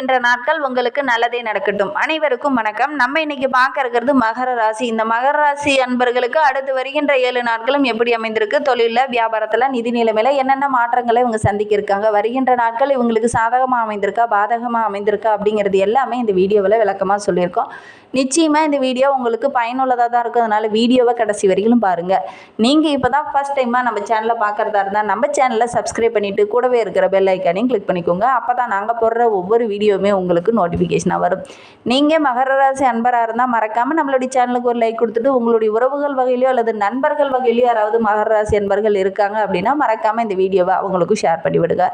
என்ற நாட்கள் உங்களுக்கு நல்லதே நடக்கட்டும். அனைவருக்கும் வணக்கம். நம்ம இன்னைக்கு பார்க்க இருக்கிறது மகர ராசி. இந்த மகர ராசி அன்பர்களுக்கு அடுத்து வருகின்ற ஏழு நாட்களும் எப்படி அமைந்திருக்கு? தொழிலில் வியாபாரத்தில் நிதி நிலைமையில என்னென்ன மாற்றங்களை இவங்க சந்திக்க இருக்காங்க? வருகின்ற நாட்கள் இவங்களுக்கு சாதகமாக அமைந்திருக்கா? பாதகமாக அமைந்திருக்கா? அப்படிங்கிறது எல்லாமே இந்த வீடியோவில் விளக்கமாக சொல்லியிருக்கோம். நிச்சயமாக இந்த வீடியோ உங்களுக்கு பயனுள்ளதாக தான் இருக்கும். அதனால வீடியோவை கடைசி வரையிலும் பாருங்கள் நீங்கள் இப்போ தான் ஃபஸ்ட் டைமாக நம்ம சேனலை பார்க்குறதா இருந்தால் நம்ம சேனலை சப்ஸ்கிரைப் பண்ணிவிட்டு கூடவே இருக்கிற பெல் ஐக்கானையும் கிளிக் பண்ணிக்கோங்க. அப்போ தான் நாங்கள் போடுற ஒவ்வொரு வீடியோ வீடியோவுமே உங்களுக்கு நோட்டிஃபிகேஷனாக வரும். நீங்கள் மகர ராசி அன்பராக இருந்தால் மறக்காமல் நம்மளுடைய சேனலுக்கு ஒரு லைக் கொடுத்துட்டு உங்களுடைய உறவுகள் வகையிலையோ அல்லது நண்பர்கள் வகையிலையோ யாராவது மகர ராசி அன்பர்கள் இருக்காங்க அப்படின்னா மறக்காமல் இந்த வீடியோவை அவங்களுக்கும் ஷேர் பண்ணி விடுங்க.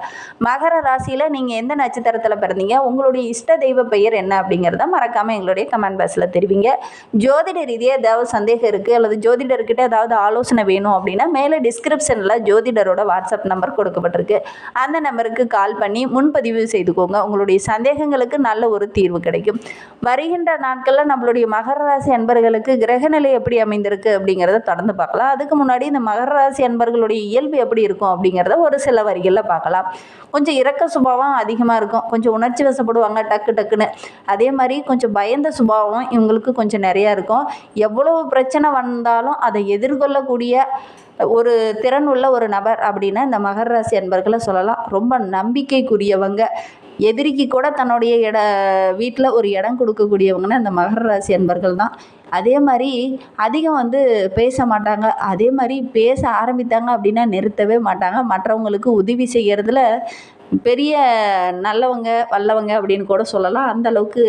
மகர ராசியில் நீங்கள் எந்த நட்சத்திரத்தில் பிறந்தீங்க உங்களுடைய இஷ்ட தெய்வ பெயர் என்ன அப்படிங்கிறத மறக்காமல் எங்களுடைய கமெண்ட் பாக்ஸில் தெரிவிங்க. ஜோதிட ரீதியாக ஏதாவது சந்தேகம் இருக்குது அல்லது ஜோதிடர்கிட்ட ஏதாவது ஆலோசனை வேணும் அப்படின்னா மேலே டிஸ்கிரிப்ஷனில் ஜோதிடரோட வாட்ஸ்அப் நம்பர் கொடுக்கப்பட்டிருக்கு. அந்த நம்பருக்கு கால் பண்ணி முன்பதிவு செய்துக்கோங்க. உங்களுடைய சந்தேகங்களுக்கு நல்ல ஒரு தீர்வு கிடைக்கும். வருகின்ற நாட்களில் நம்மளுடைய மகர ராசி அன்பர்களுக்கு கிரகநிலை எப்படி அமைந்திருக்கு அப்படிங்கிறத தொடர்ந்து பார்க்கலாம். அதுக்கு முன்னாடி இந்த மகர ராசி அன்பர்களுடைய இயல்பு எப்படி இருக்கும் அப்படிங்கிறத ஒரு சில வரிகளில் பார்க்கலாம். கொஞ்சம் இரக்க சுபாவம் அதிகமாக இருக்கும். கொஞ்சம் உணர்ச்சி வசப்படுவாங்க டக்கு டக்குன்னு. அதே மாதிரி கொஞ்சம் பயந்த சுபாவம் இவங்களுக்கு கொஞ்சம் நிறையா இருக்கும். எவ்வளவு பிரச்சனை வந்தாலும் அதை எதிர்கொள்ளக்கூடிய ஒரு திறன் உள்ள ஒரு நபர் அப்படின்னா இந்த மகர ராசி அன்பர்களை சொல்லலாம். ரொம்ப நம்பிக்கைக்குரியவங்க. எதிரிக்கு கூட தன்னுடைய இட வீட்டில் ஒரு இடம் கொடுக்கக்கூடியவங்கன்னா இந்த மகர ராசி அன்பர்கள் தான். அதே மாதிரி அதிகம் வந்து பேச மாட்டாங்க. அதே மாதிரி பேச ஆரம்பித்தாங்க அப்படின்னா நிறுத்தவே மாட்டாங்க. மற்றவங்களுக்கு உதவி செய்கிறதுல பெரிய நல்லவங்க வல்லவங்க அப்படின்னு கூட சொல்லலாம். அந்த அளவுக்கு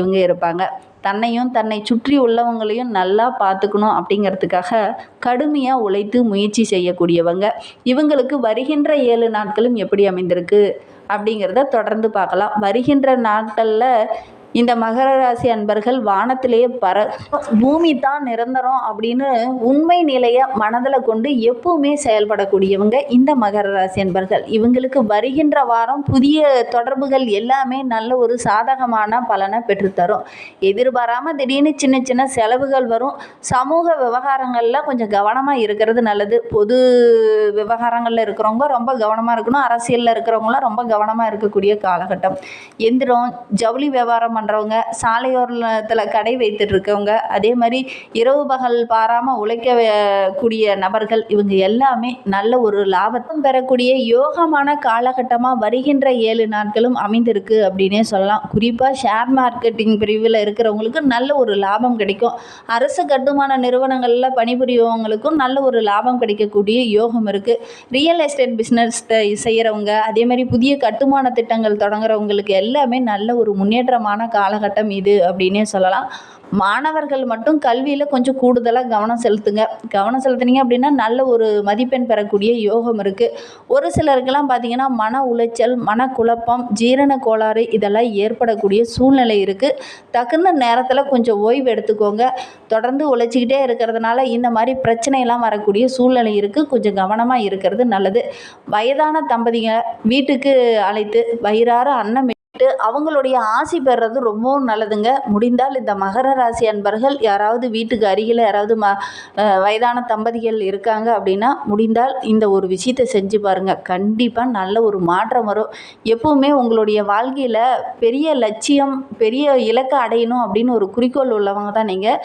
இவங்க இருப்பாங்க. தன்னையும் தன்னை சுற்றி உள்ளவங்களையும் நல்லா பார்த்துக்கணும் அப்படிங்கிறதுக்காக கடுமையாக உழைத்து முயற்சி செய்யக்கூடியவங்க. இவங்களுக்கு வருகின்ற ஏழு நாட்களும் எப்படி அமைந்திருக்கு அப்படிங்கிறத தொடர்ந்து பார்க்கலாம். வருகின்ற நாட்களில் இந்த மகர ராசி அன்பர்கள் வானத்திலேயே பற பூமி தான் நிரந்தரம் அப்படின்னு உண்மை நிலையை மனதில் கொண்டு எப்பவுமே செயல்படக்கூடியவங்க இந்த மகர ராசி அன்பர்கள். இவங்களுக்கு வருகின்ற வாரம் புதிய தொடர்புகள் எல்லாமே நல்ல ஒரு சாதகமான பலனை பெற்றுத்தரும். எதிர்பாராமல் திடீர்னு சின்ன சின்ன செலவுகள் வரும். சமூக விவகாரங்களில் கொஞ்சம் கவனமாக இருக்கிறது நல்லது. பொது விவகாரங்களில் இருக்கிறவங்க ரொம்ப கவனமாக இருக்கணும். அரசியலில் இருக்கிறவங்களாம் ரொம்ப கவனமாக இருக்கக்கூடிய காலகட்டம். எந்திரம் ஜவுளி வியாபாரம் பண்ணுறவங்க சாலையோரத்தில் கடை வைத்துட்ருக்கவங்க அதே மாதிரி இரவு பகல் பாராமல் உழைக்க கூடிய நபர்கள் இவங்க எல்லாமே நல்ல ஒரு லாபத்தும் பெறக்கூடிய யோகமான காலகட்டமாக வருகின்ற ஏழு நாட்களும் அமைந்திருக்கு அப்படின்னே சொல்லலாம். குறிப்பாக ஷேர் மார்க்கெட்டிங் பிரிவில் இருக்கிறவங்களுக்கு நல்ல ஒரு லாபம் கிடைக்கும். அரசு கட்டுமான நிறுவனங்களில் பணிபுரியவங்களுக்கும் நல்ல ஒரு லாபம் கிடைக்கக்கூடிய யோகம் இருக்குது ரியல் எஸ்டேட் பிஸ்னஸ் செய்கிறவங்க அதே மாதிரி புதிய கட்டுமான திட்டங்கள் தொடங்குறவங்களுக்கு எல்லாமே நல்ல ஒரு முன்னேற்றமான காலகட்டம் இது அப்படின்னே சொல்லலாம். மாணவர்கள் மட்டும் கல்வியில் கொஞ்சம் கூடுதலாக கவனம் செலுத்துங்க. கவனம் செலுத்துனீங்க அப்படின்னா நல்ல ஒரு மதிப்பெண் பெறக்கூடிய யோகம் இருக்குது ஒரு சிலருக்கெல்லாம் பார்த்தீங்கன்னா மன உளைச்சல் மனக்குழப்பம் ஜீரண கோளாறு இதெல்லாம் ஏற்படக்கூடிய சூழ்நிலை இருக்குது தகுந்த நேரத்தில் கொஞ்சம் ஓய்வு எடுத்துக்கோங்க. தொடர்ந்து உழைச்சிக்கிட்டே இருக்கிறதுனால இந்த மாதிரி பிரச்சனையெல்லாம் வரக்கூடிய சூழ்நிலை இருக்குது கொஞ்சம் கவனமாக இருக்கிறது நல்லது. வயதான தம்பதிங்க வீட்டுக்கு அழைத்து வயிறார அன்னம் கேட்டு அவங்களுடைய ஆசி பெறுறது ரொம்பவும் நல்லதுங்க. முடிந்தால் இந்த மகர ராசி அன்பர்கள் யாராவது வீட்டுக்கு அருகில் யாராவது ம வயதான தம்பதிகள் இருக்காங்க அப்படின்னா முடிந்தால் இந்த ஒரு விஷயத்தை செஞ்சு பாருங்கள் கண்டிப்பாக நல்ல ஒரு மாற்றம் வரும். எப்போவுமே உங்களுடைய வாழ்க்கையில் பெரிய லட்சியம் பெரிய இலக்கை அடையணும் அப்படின்னு ஒரு குறிக்கோள் உள்ளவங்க தான் நீங்கள்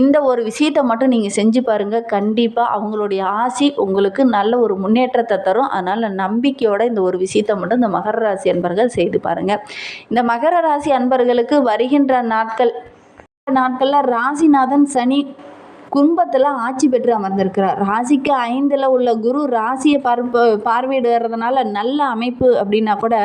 இந்த ஒரு விஷயத்தை மட்டும் நீங்கள் செஞ்சு பாருங்கள் கண்டிப்பாக அவங்களுடைய ஆசி உங்களுக்கு நல்ல ஒரு முன்னேற்றத்தை தரும். அதனால் நம்பிக்கையோட இந்த ஒரு விஷயத்தை மட்டும் இந்த மகர ராசி அன்பர்கள் செய்து பாருங்கள் இந்த மகர ராசி அன்பர்களுக்கு வருகின்ற நாட்கள் நாட்களில் ராசிநாதன் சனி கும்பத்தில் ஆட்சி பெற்று அமர்ந்திருக்கிறார். ராசிக்கு ஐந்தில் உள்ள குரு ராசியை பார்ப்ப பார்வையிடுறதுனால நல்ல அமைப்பு அப்படின்னா கூட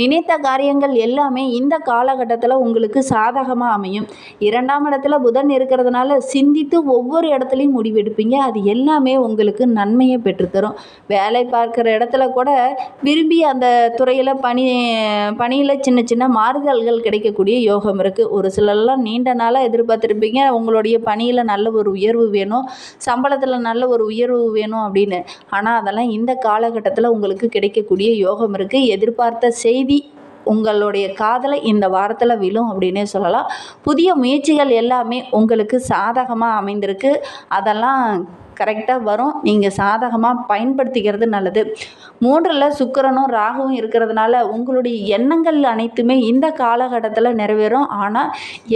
நினைத்த காரியங்கள் எல்லாமே இந்த காலகட்டத்தில் உங்களுக்கு சாதகமாக அமையும். இரண்டாம் இடத்துல புதன் இருக்கிறதுனால சிந்தித்து ஒவ்வொரு இடத்துலையும் முடிவெடுப்பீங்க. அது எல்லாமே உங்களுக்கு நன்மையை பெற்றுத்தரும். வேலை பார்க்குற இடத்துல கூட விரும்பி அந்த துறையில் பணி பணியில் சின்ன சின்ன மாறுதல்கள் கிடைக்கக்கூடிய யோகம் இருக்குது ஒரு சிலர்லாம் நீண்ட நாளாக எதிர்பார்த்துருப்பீங்க. உங்களுடைய பணியில் நல்ல ஒரு உயர்வு வேணும் சம்பளத்தில் நல்ல ஒரு உயர்வு வேணும் அப்படின்னு. ஆனால் அதெல்லாம் இந்த காலகட்டத்தில் உங்களுக்கு கிடைக்கக்கூடிய யோகம் இருக்குது எதிர்பார்த்த செய்தி உங்களுடைய காதலை இந்த வாரத்தில் விழும் அப்படின்னே சொல்லலாம். புதிய முயற்சிகள் எல்லாமே உங்களுக்கு சாதகமாக அமைந்திருக்கு. அதெல்லாம் கரெக்டாக வரும். நீங்கள் சாதகமாக பயன்படுத்திக்கிறது நல்லது. மூன்றில் சுக்கிரனும் ராகுவும் இருக்கிறதுனால உங்களுடைய எண்ணங்கள் அனைத்துமே இந்த காலகட்டத்தில் நிறைவேறும். ஆனால்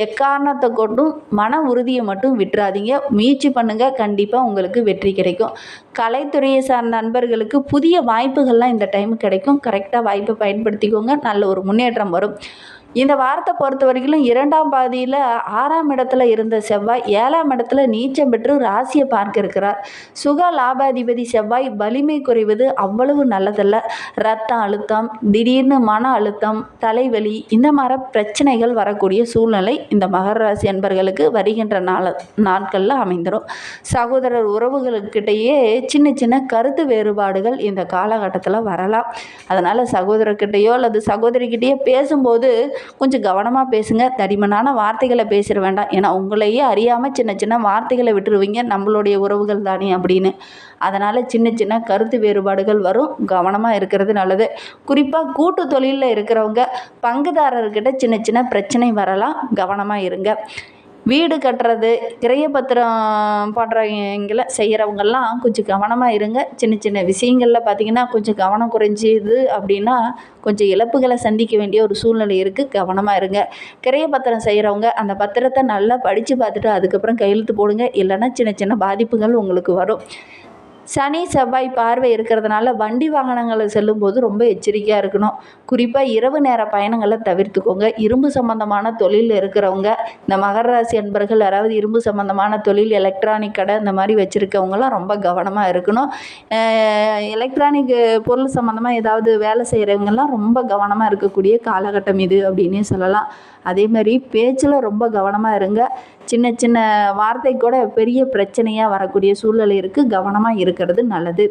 எக்காரணத்தை கொண்டும் மன உறுதியை மட்டும் விட்டுறாதீங்க. முயற்சி பண்ணுங்கள் கண்டிப்பாக உங்களுக்கு வெற்றி கிடைக்கும். கலைத்துறையை சார்ந்த நண்பர்களுக்கு புதிய வாய்ப்புகள்லாம் இந்த டைம் கிடைக்கும். கரெக்டாக வாய்ப்பை பயன்படுத்திக்கோங்க. நல்ல ஒரு முன்னேற்றம் வரும். இந்த வாரத்தை பொறுத்த வரைக்கும் இரண்டாம் பாதியில் ஆறாம் இடத்துல இருந்த செவ்வாய் ஏழாம் இடத்துல நீச்சம் பெற்று ராசியை பார்க்க இருக்கிறார் சுக லாபாதிபதி செவ்வாய் வலிமை குறைவது அவ்வளவு நல்லதல்ல. ரத்த அழுத்தம் திடீர்னு மன அழுத்தம் தலைவலி இந்த மாதிரி பிரச்சனைகள் வரக்கூடிய சூழ்நிலை இந்த மகர ராசி என்பர்களுக்கு வருகின்ற நாள நாட்களில் அமைந்துடும் சகோதரர் உறவுகளுக்கிட்டேயே சின்ன சின்ன கருத்து வேறுபாடுகள் இந்த காலகட்டத்தில் வரலாம். அதனால் சகோதரர்கிட்டேயோ அல்லது சகோதரிக்கிட்டேயோ பேசும்போது கொஞ்சம் கவனமாக பேசுங்க. தடிமனான வார்த்தைகளை பேசிட வேண்டாம். ஏன்னா உங்களையே அறியாமல் சின்ன சின்ன வார்த்தைகளை விட்டுருவீங்க. நம்மளுடைய உறவுகள் தானே அப்படின்னு. அதனால் சின்ன சின்ன கருத்து வேறுபாடுகள் வரும். கவனமாக இருக்கிறது நல்லது. குறிப்பாக கூட்டு தொழிலில் இருக்கிறவங்க பங்குதாரர்கிட்ட சின்ன சின்ன பிரச்சனை வரலாம். கவனமாக இருங்க. வீடு கட்டுறது கிரையப்பத்திரம் போன்றவங்கள செய்கிறவங்கெல்லாம் கொஞ்சம் கவனமாக இருங்க. சின்ன சின்ன விஷயங்களில் பார்த்திங்கன்னா கொஞ்சம் கவனம் குறைஞ்சிது அப்படின்னா கொஞ்சம் இழப்புகளை சந்திக்க வேண்டிய ஒரு சூழ்நிலை இருக்குது கவனமாக இருங்க. கிரையப்பத்திரம் செய்கிறவங்க அந்த பத்திரத்தை நல்லா படித்து பார்த்துட்டு அதுக்கப்புறம் கையெழுத்து போடுங்க. இல்லைன்னா சின்ன சின்ன பாதிப்புகள் உங்களுக்கு வரும். சனி செவ்வாய் பார்வை இருக்கிறதுனால வண்டி வாகனங்களில் செல்லும்போது ரொம்ப எச்சரிக்கையாக இருக்கணும். குறிப்பாக இரவு நேர பயணங்களை தவிர்த்துக்கோங்க. இரும்பு சம்மந்தமான தொழில் இருக்கிறவங்க இந்த மகர ராசி அன்பர்கள் யாராவது இரும்பு சம்மந்தமான தொழில் எலக்ட்ரானிக் கடை இந்த மாதிரி வச்சுருக்கவங்களாம் ரொம்ப கவனமாக இருக்கணும். எலக்ட்ரானிக் பொருள் சம்மந்தமாக ஏதாவது வேலை செய்கிறவங்கெல்லாம் ரொம்ப கவனமாக இருக்கக்கூடிய காலகட்டம் இது அப்படின்னே சொல்லலாம். அதே மாதிரி பேச்சில் ரொம்ப கவனமாக இருங்க. சின்ன சின்ன வார்த்தை கூட பெரிய பிரச்சனையாக வரக்கூடிய சூழ்நிலை இருக்குது கவனமாக இருக்கிறது நல்லது.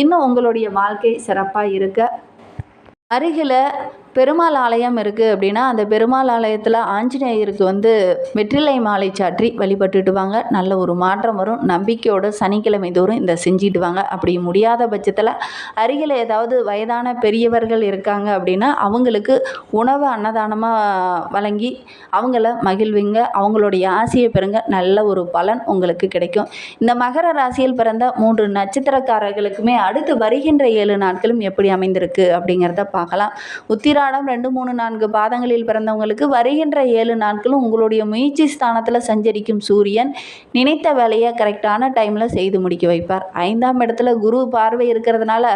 இன்னும் உங்களுடைய வாழ்க்கை சிறப்பாக இருக்க. அருகில் பெருமாள் ஆலயம் இருக்குது அப்படின்னா அந்த பெருமாள் ஆலயத்தில் ஆஞ்சநேயருக்கு வந்து வெற்றிலை மாலை சாற்றி வழிபட்டுடுவாங்க நல்ல ஒரு மாற்றம் வரும். நம்பிக்கையோட சனிக்கிழமை தோறும் இந்த செஞ்சிடுவாங்க அப்படி முடியாத பட்சத்தில் அருகில் ஏதாவது வயதான பெரியவர்கள் இருக்காங்க அப்படின்னா அவங்களுக்கு உணவு அன்னதானமாக வழங்கி அவங்கள மகிழ்விங்க. அவங்களுடைய ஆசையை பெறுங்க. நல்ல ஒரு பலன் உங்களுக்கு கிடைக்கும். இந்த மகர ராசியில் பிறந்த மூன்று நட்சத்திரக்காரர்களுக்குமே அடுத்து வருகின்ற ஏழு நாட்களும் எப்படி அமைந்திருக்கு அப்படிங்கிறத பார்க்கலாம். உத்திரா உத்திராடம் ரெண்டு மூணு நான்கு பாதங்களில் பிறந்தவங்களுக்கு வருகின்ற ஏழு நாட்களும் உங்களுடைய முயற்சி ஸ்தானத்தில் சஞ்சரிக்கும் சூரியன் நினைத்த வேலையை கரெக்டான டைமில் செய்து முடிக்க வைப்பார். ஐந்தாம் இடத்துல குரு பார்வை இருக்கிறதுனால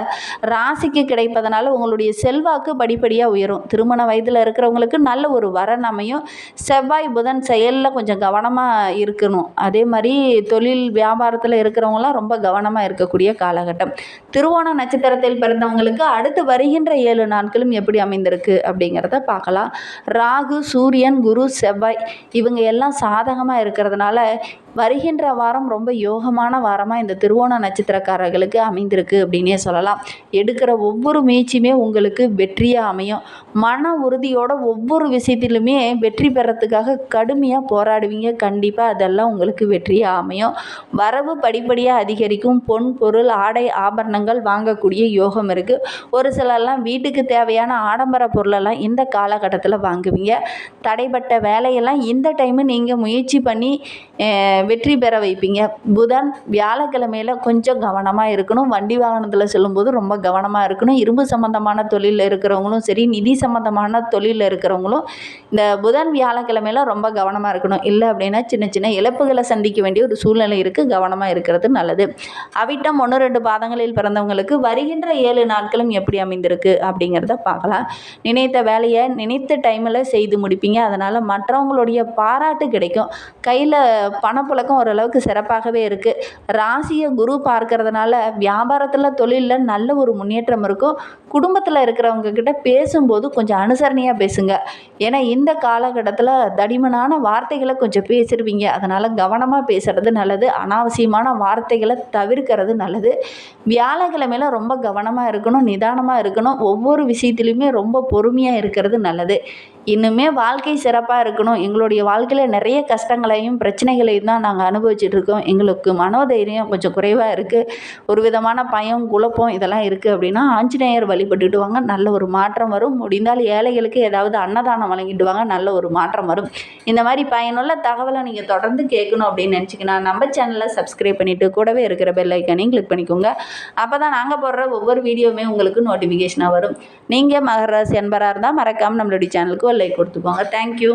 ராசிக்கு கிடைப்பதனால உங்களுடைய செல்வாக்கு படிப்படியாக உயரும். திருமண வயதில் இருக்கிறவங்களுக்கு நல்ல ஒரு வரன் அமையும். செவ்வாய் புதன் செயலில் கொஞ்சம் கவனமாக இருக்கணும். அதே மாதிரி தொழில் வியாபாரத்தில் இருக்கிறவங்களாம் ரொம்ப கவனமாக இருக்கக்கூடிய காலகட்டம். திருவோண நட்சத்திரத்தில் பிறந்தவங்களுக்கு அடுத்து வருகின்ற ஏழு நாட்களும் எப்படி அமைந்திருக்கு? இருக்குது அப்படிங்கிறத பார்க்கலாம். ராகு சூரியன் குரு செவ்வாய் இவங்க எல்லாம் சாதகமாக இருக்கிறதுனால வருகின்ற வாரம் ரொம்ப யோகமான வாரமாக இந்த திருவோண நட்சத்திரக்காரர்களுக்கு அமைந்திருக்கு அப்படின்னே சொல்லலாம். எடுக்கிற ஒவ்வொரு முயற்சியுமே உங்களுக்கு வெற்றியாக அமையும். மன உறுதியோட ஒவ்வொரு விஷயத்திலுமே வெற்றி பெறத்துக்காக கடுமையாக போராடுவீங்க. கண்டிப்பாக அதெல்லாம் உங்களுக்கு வெற்றியாக அமையும். வரவு படிப்படியாக அதிகரிக்கும். பொன் பொருள் ஆடை ஆபரணங்கள் வாங்கக்கூடிய யோகம் இருக்குது ஒரு சிலர்லாம் வீட்டுக்கு தேவையான ஆடம்பர பொருளெல்லாம் இந்த காலகட்டத்தில் வாங்குவீங்க. தடைப்பட்ட வேலையெல்லாம் இந்த டைமு நீங்கள் முயற்சி பண்ணி வெற்றி பெற வைப்பீங்க. புதன் வியாழக்கிழமையில் கொஞ்சம் கவனமாக இருக்கணும். வண்டி வாகனத்தில் செல்லும்போது ரொம்ப கவனமாக இருக்கணும். இரும்பு சம்மந்தமான தொழிலில் இருக்கிறவங்களும் சரி நிதி சம்மந்தமான தொழிலில் இருக்கிறவங்களும் இந்த புதன் வியாழக்கிழமையில் ரொம்ப கவனமாக இருக்கணும். இல்லை அப்படின்னா சின்ன சின்ன இழப்புகளை சந்திக்க வேண்டிய ஒரு சூழ்நிலை இருக்குது கவனமாக இருக்கிறது நல்லது. அவிட்டம் ஒன்று ரெண்டு பாதங்களில் பிறந்தவங்களுக்கு வருகின்ற ஏழு நாட்களும் எப்படி அமைந்திருக்கு அப்படிங்கிறத பார்க்கலாம். நினைத்த வேலையை நினைத்த டைமில் செய்து முடிப்பீங்க. அதனால் மற்றவங்களுடைய பாராட்டு கிடைக்கும். கையில் பணப்புழக்கம் ஓரளவுக்கு சிறப்பாகவே இருக்குது ராசியை குரு பார்க்கறதுனால வியாபாரத்தில் தொழிலில் நல்ல ஒரு முன்னேற்றம் இருக்கும். குடும்பத்தில் இருக்கிறவங்க கிட்ட பேசும்போது கொஞ்சம் அனுசரணையாக பேசுங்க. ஏன்னா இந்த காலகட்டத்தில் தடிமனான வார்த்தைகளை கொஞ்சம் பேசிடுவீங்க அதனால் கவனமாக பேசுகிறது நல்லது. அனாவசியமான வார்த்தைகளை தவிர்க்கிறது நல்லது. வியாழக்கிழமையில் ரொம்ப கவனமாக இருக்கணும் நிதானமாக இருக்கணும். ஒவ்வொரு விஷயத்துலையுமே ரொம்ப பொறுமையாக இருக்கிறது நல்லது. இன்னுமே வாழ்க்கை சிறப்பாக இருக்கணும். எங்களுடைய வாழ்க்கையில் நிறைய கஷ்டங்களையும் பிரச்சனைகளையும் தான் நாங்கள் அனுபவிச்சுட்டு இருக்கோம். எங்களுக்கு மனோதைரியம் கொஞ்சம் குறைவாக இருக்குது ஒரு விதமான பயம் குழப்பம் இதெல்லாம் இருக்குது அப்படின்னா ஆஞ்சநேயர் வழிபட்டுட்டு வாங்க. நல்ல ஒரு மாற்றம் வரும். முடிந்தால் ஏழைகளுக்கு ஏதாவது அன்னதானம் வழங்கிட்டு வாங்க. நல்ல ஒரு மாற்றம் வரும். இந்த மாதிரி பயனுள்ள தகவலை நீங்கள் தொடர்ந்து கேட்கணும் அப்படின்னு நினச்சிக்கினா நம்ம சேனலை சப்ஸ்கிரைப் பண்ணிவிட்டு கூடவே இருக்கிற பெல் ஐக்கானையும் கிளிக் பண்ணிக்கோங்க. அப்போ தான் நாங்கள் போடுற ஒவ்வொரு வீடியோவுமே உங்களுக்கு நோட்டிஃபிகேஷனாக வரும். நீங்கள் மகராசி அன்பராக இருந்தால் மறக்காமல் நம்மளுடைய சேனலுக்கு ஒரு லைக் கொடுத்துக்கோங்க தேங்க்யூ